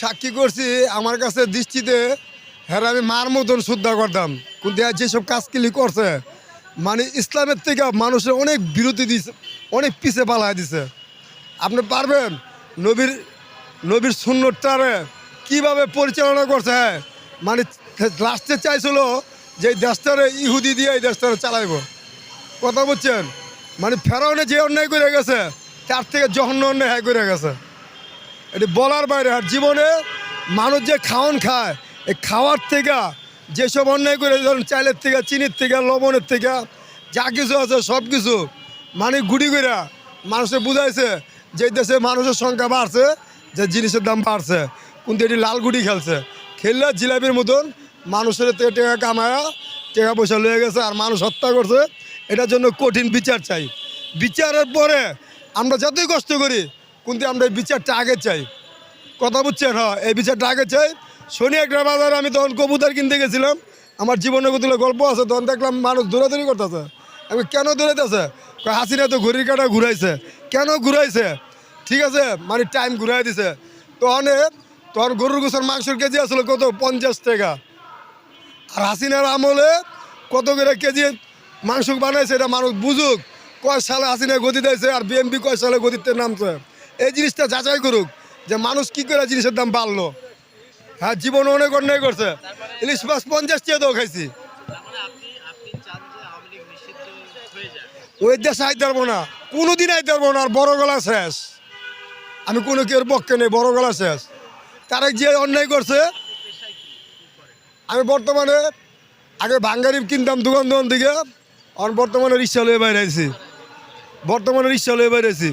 সাক্ষী করছি, আমার কাছে দৃষ্টিতে হ্যাঁ আমি মার মতন শ্রদ্ধা করতাম। কিন্তু যেসব কাজগুলি করছে মানে ইসলামের থেকে মানুষের অনেক বিরতি দিছে, অনেক পিছে পালায় দিছে। আপনি পারবেন নবীর নবীর সুন্নতটারে কীভাবে পরিচালনা করছে হ্যাঁ? মানে লাস্টে চাইছিল যে দেশটারে ইহুদি দিয়ে এই দেশটারে চালাইব। কথা বলছেন মানে ফেরাউনে যে অন্যায় করে গেছে, তার থেকে জঘন্য অন্যায় হ্যাঁ করে গেছে। এটি বলার বাইরে, আর জীবনে মানুষ যে খাওয়ান খায়, এই খাওয়ার থেকে, যেসব অন্যায় করে, ধরুন চাইলের থেকে, চিনির থেকে, লবণের থেকে, যা কিছু আছে, সব কিছু মানে গুড়ি করে মানুষে বুঝাইছে যে দেশে মানুষের সংখ্যা বাড়ছে, যে জিনিসের দাম বাড়ছে। কিন্তু এটি লাল গুড়ি খেলছে। খেললে জিলাপির মতন মানুষের টাকা কামায়া, টাকা পয়সা লয়ে গেছে, আর মানুষ হত্যা করছে। এটার জন্য কঠিন বিচার চাই। বিচারের পরে আমরা যতই কষ্ট করি কিন্তু, আমরা এই বিচারটা আগে চাই। কথা বুঝছেন? হ্যাঁ এই বিচারটা আগে চাই। শনি একটা বাজারে আমি তখন কবুতর কিনতে গেছিলাম। আমার জীবনে কতগুলো গল্প আছে, তখন দেখলাম মানুষ দৌড়াদৌড়ি করতেছে। আমি কেন দৌড়াইতেছে? হাসিনা তো ঘড়ির কাটা ঘুরাইছে। কেন ঘুরাইছে? ঠিক আছে মানে টাইম ঘুরাই দিছে। তখন তখন গরুর গোসের মাংসের কেজি আসলো কত? পঞ্চাশ টাকা। আর হাসিনার আমলে কত করে কেজি মাংস বানাইছে, এটা মানুষ বুঝুক। কয় সালে হাসিনা গতি দিয়েছে আর বিএমপি কয় সালে গতিতে নামছে? এই জিনিসটা যাচাই করুক যে মানুষ কি করে জিনিসের দাম বাড়লো। হ্যাঁ জীবন অনেক অন্যায় করছে। ইলিশ মাছ পঞ্চাশ টাকা দাও খাইছি। ওই দেশে আইতে পারব না। কোনোদিন আইতে পারব না, আর বড় গলা শেষ। আমি কোনো কেউ পক্ষে নেই, বড় গলা শেষ। তারা যে অন্যায় করছে, আমি বর্তমানে আগে ভাঙ্গারি কিনতাম দোকান দোকান থেকে আর বর্তমানে রিক্সা লয়ে বাইরে আছি বর্তমানে রিক্সা লয়ে বাইরে আছি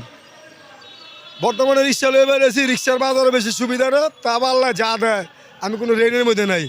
বর্তমানে রিক্সা লয়ে আছে রিক্সার বাজারে বেশি সুবিধা না, তা আল্লাহ যা দেয়, আমি কোনো রেনের মধ্যে নাই।